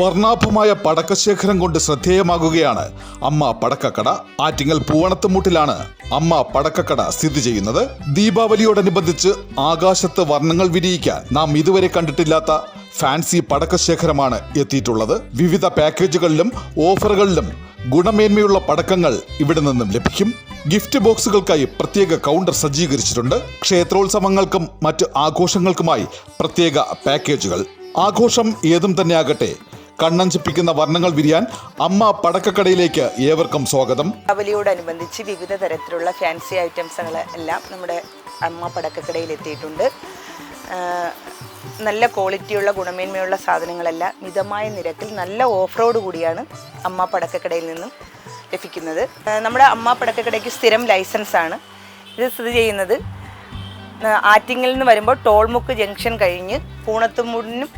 വർണാഭമായ പടക്കശേഖരം കൊണ്ട് ശ്രദ്ധേയമാകുകയാണ്. അമ്മ പടക്കക്കട ആറ്റിങ്ങൽ പൂവണത്തുമുട്ടിലാണ് അമ്മ പടക്കക്കട സ്ഥിതി ചെയ്യുന്നത്. ദീപാവലിയോടനുബന്ധിച്ച് ആകാശത്ത് വർണങ്ങൾ വിരിയിക്കാൻ നാം ഇതുവരെ കണ്ടിട്ടില്ലാത്ത ഫാൻസി പടക്കശേഖരമാണ് എത്തിയിട്ടുള്ളത്. വിവിധ പാക്കേജുകളിലും ഓഫറുകളിലും ഗുണമേന്മയുള്ള പടക്കങ്ങൾ ഇവിടെ നിന്നും ലഭിക്കും. ഗിഫ്റ്റ് ബോക്സുകൾക്കായി പ്രത്യേക കൗണ്ടർ സജ്ജീകരിച്ചിട്ടുണ്ട്. ക്ഷേത്രോത്സവങ്ങൾക്കും മറ്റ് ആഘോഷങ്ങൾക്കുമായി പ്രത്യേക പാക്കേജുകൾ. ആഘോഷം ഏതും തന്നെ ആകട്ടെ കണ്ണഞ്ചിപ്പിക്കുന്ന വർണങ്ങൾ വിരിയാൻ അമ്മ പടക്കക്കടയിലേക്ക് ഏവർക്കും സ്വാഗതം. അവലിയോടനുബന്ധിച്ച് വിവിധ തരത്തിലുള്ള ഫാൻസി ഐറ്റംസുകൾ എല്ലാം നമ്മുടെ അമ്മ പടക്കക്കടയിൽ എത്തിയിട്ടുണ്ട് നല്ല ക്വാളിറ്റിയുള്ള ഗുണമേന്മയുള്ള സാധനങ്ങളെല്ലാം മിതമായ നിരക്കിൽ നല്ല ഓഫറോട് കൂടിയാണ് അമ്മ പടക്കക്കടയിൽ നിന്നും ലഭിക്കുന്നത്. നമ്മുടെ അമ്മ പടക്കക്കടയ്ക്ക് സ്ഥിരം ലൈസൻസ് ആണ്. ഇത് സ്ഥിതി ചെയ്യുന്നത് ആറ്റിങ്ങിൽ നിന്ന് വരുമ്പോൾ ടോൾമുക്ക് ജംഗ്ഷൻ കഴിഞ്ഞ് പൂണത്തുമുടിനും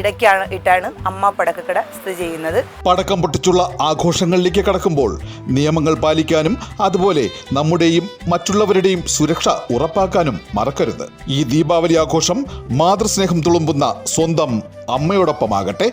ഇടയ്ക്കാണ് ഇട്ടാണ് അമ്മ പടക്കക്കട സ്ഥിതി ചെയ്യുന്നത്. പടക്കം പൊട്ടിച്ചുള്ള ആഘോഷങ്ങളിലേക്ക് കടക്കുമ്പോൾ നിയമങ്ങൾ പാലിക്കാനും അതുപോലെ നമ്മുടെയും മറ്റുള്ളവരുടെയും സുരക്ഷ ഉറപ്പാക്കാനും മറക്കരുത്. ഈ ദീപാവലി ആഘോഷം മാതൃസ്നേഹം തുളുമ്പുന്ന സ്വന്തം അമ്മയോടൊപ്പമാകട്ടെ.